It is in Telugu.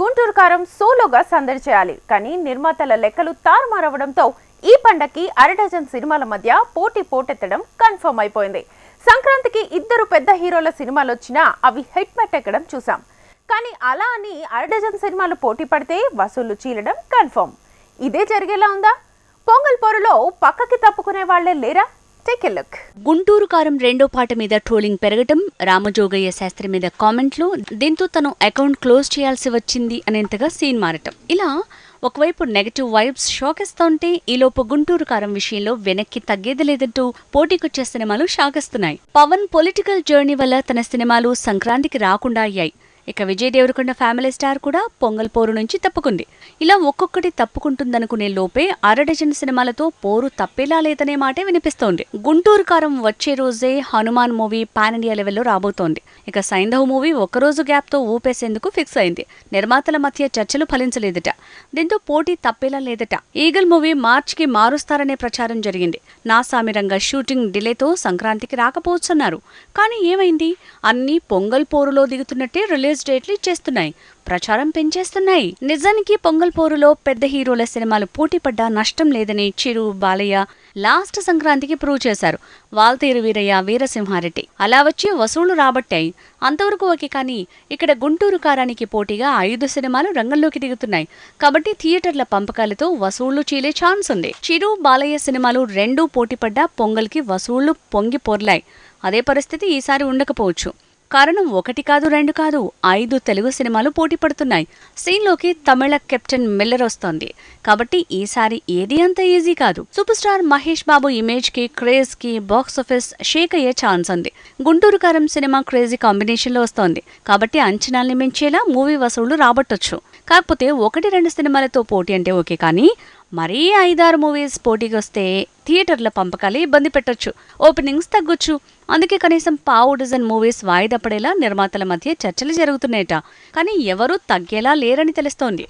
గుంటూరు కారం సోలోగా సందడి చేయాలి. కానీ నిర్మాతల లెక్కలు తారుమారవడంతో ఈ పండక్కి అరడజన్ సినిమాల మధ్య పోటీ పోటెత్తడం కన్ఫర్మ్ అయిపోయింది. సంక్రాంతికి ఇద్దరు పెద్ద హీరోల సినిమాలు వచ్చినా అవి హిట్ మెట్టెక్కడం చూసాం. కానీ అలా అని అరడజన్ సినిమాలు పోటీ పడితే వసూళ్ళు చీలడం కన్ఫర్మ్. ఇదే జరిగేలా ఉందా? పొంగల్ పొరలో పక్కకి తప్పుకునే వాళ్ళే లేరా? టేక్ ఎ లుక్ గుంటూరు కారం రెండో పాట మీద ట్రోలింగ్ పెరగటం రామజోగయ్య శాస్త్రి మీద కామెంట్లు దీంతో తను అకౌంట్ క్లోజ్ చేయాల్సి వచ్చింది అనేంతగా సీన్ మారటం. ఇలా ఒకవైపు నెగటివ్ వైబ్స్ షాకిస్తుంటే ఈలోపు గుంటూరు కారం విషయంలో వెనక్కి తగ్గేది లేదంటూ పోటీకొచ్చే సినిమాలు షాకిస్తున్నాయి పవన్ పొలిటికల్ జర్నీ వల్ల తన సినిమాలు సంక్రాంతికి రాకుండా అయ్యాయి. ఇక విజయ్ దేవరకొండ ఫ్యామిలీ స్టార్ కూడా పొంగల్ పోరు నుంచి తప్పుకుంది. ఇలా ఒక్కొక్కటి తప్పుకుంటుందనుకునే లోపే అరడజన్ సినిమాలతో పోరు తప్పేలా లేదనే మాటే వినిపిస్తోంది. గుంటూరు కారం వచ్చే రోజే హనుమాన్ మూవీ పాన్ ఇండియా లెవెల్లో రాబోతోంది. ఇక సైంధవ్ మూవీ ఒక్కరోజు గ్యాప్తో ఊపేసేందుకు ఫిక్స్ అయింది. నిర్మాతల మధ్య చర్చలు ఫలించలేదట. దీంతో పోటీ తప్పేలా లేదట. ఈగల్ మూవీ మార్చికి మారుస్తారనే ప్రచారం జరిగింది. నాసామిరంగా షూటింగ్ డిలేతో సంక్రాంతికి రాకపోవచ్చన్నారు. కానీ ఏమైంది? అన్నీ పొంగల్ పోరులో దిగుతున్నట్టే రిలీజ్ డేట్లు ఇచ్చేస్తున్నాయి. ప్రచారం పెంచేస్తున్నాయి. నిజానికి పొంగల్ పోరులో పెద్ద హీరోల సినిమాలు పోటీ పడ్డా నష్టం లేదని చిరు బాలయ్య లాస్ట్ సంక్రాంతికి ప్రూవ్ చేశారు. వాల్తీరు వీరయ్య వీరసింహారెడ్డి. అలా వచ్చి వసూళ్ళు రాబట్టాయి. అంతవరకు ఓకే కానీ ఇక్కడ గుంటూరు కారానికి పోటీగా ఐదు సినిమాలు రంగంలోకి దిగుతున్నాయి. కాబట్టి థియేటర్ల పంపకాలతో వసూళ్ళు చీలే ఛాన్స్ ఉంది. చిరు బాలయ్య సినిమాలు రెండూ పోటీ పడ్డా పొంగల్కి వసూళ్ళు పొంగి పొర్లాయి. అదే పరిస్థితి ఈసారి ఉండకపోవచ్చు. కారణం ఒకటి కాదు రెండు కాదు. ఐదు తెలుగు సినిమాలు పోటీ పడుతున్నాయి. సీన్లోకి తమిళ కెప్టెన్ మిల్లర్ వస్తోంది. కాబట్టి ఈసారి ఏది అంత ఈజీ కాదు. సూపర్ స్టార్ మహేష్ బాబు ఇమేజ్కి క్రేజ్కి బాక్స్ ఆఫీస్ షేక్ అయ్యే ఛాన్స్ ఉంది. గుంటూరు కారం సినిమా క్రేజీ కాంబినేషన్లో వస్తోంది. కాబట్టి అంచనాల్ని మించేలా మూవీ వసూళ్ళు రాబట్టొచ్చు. కాకపోతే ఒకటి రెండు సినిమాలతో పోటీ అంటే ఓకే కానీ మరీ ఐదారు మూవీస్ పోటీకి వస్తే థియేటర్ల పంపకాలే ఇబ్బంది పెట్టొచ్చు. ఓపెనింగ్స్ తగ్గొచ్చు. అందుకే కనీసం పావు డజన్ మూవీస్ వాయిదా పడేలా నిర్మాతల మధ్య చర్చలు జరుగుతున్నాయట. కానీ ఎవరూ తగ్గేలా లేరని తెలుస్తోంది.